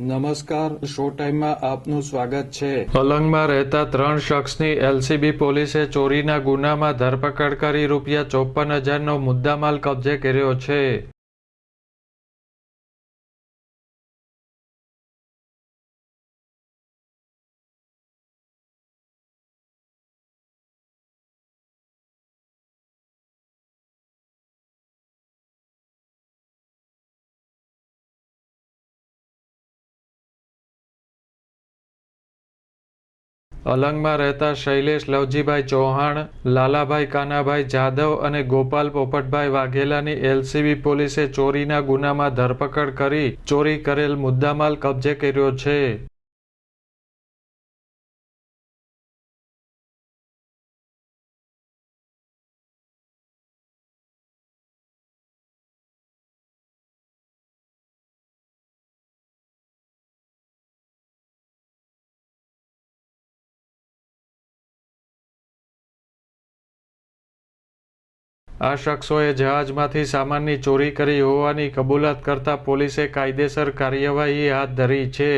નમસ્કાર, શો ટાઈમમાં આપનું સ્વાગત છે. અલંગમાં રહેતા ત્રણ શખ્સની એલસીબી પોલીસે ચોરીના ગુનામાં ધરપકડ કરી રૂપિયા ચોપન હજારનો મુદ્દામાલ કબજે કર્યો છે. અલંગમાં રહેતા શૈલેષ, લવજીભાઈ ચૌહાણ, લાલાભાઈ કાનાભાઈ જાદવ અને ગોપાલ પોપટભાઈ વાઘેલાની એલસીબી પોલીસે ચોરીના ગુનામાં ધરપકડ કરી ચોરી કરેલ મુદ્દામાલ કબજે કર્યો છે. આ શખ્સોએ જહાજમાંથી સામાનની ચોરી કરી હોવાની કબૂલાત કરતા પોલીસે કાયદેસર કાર્યવાહી હાથ ધરી છે.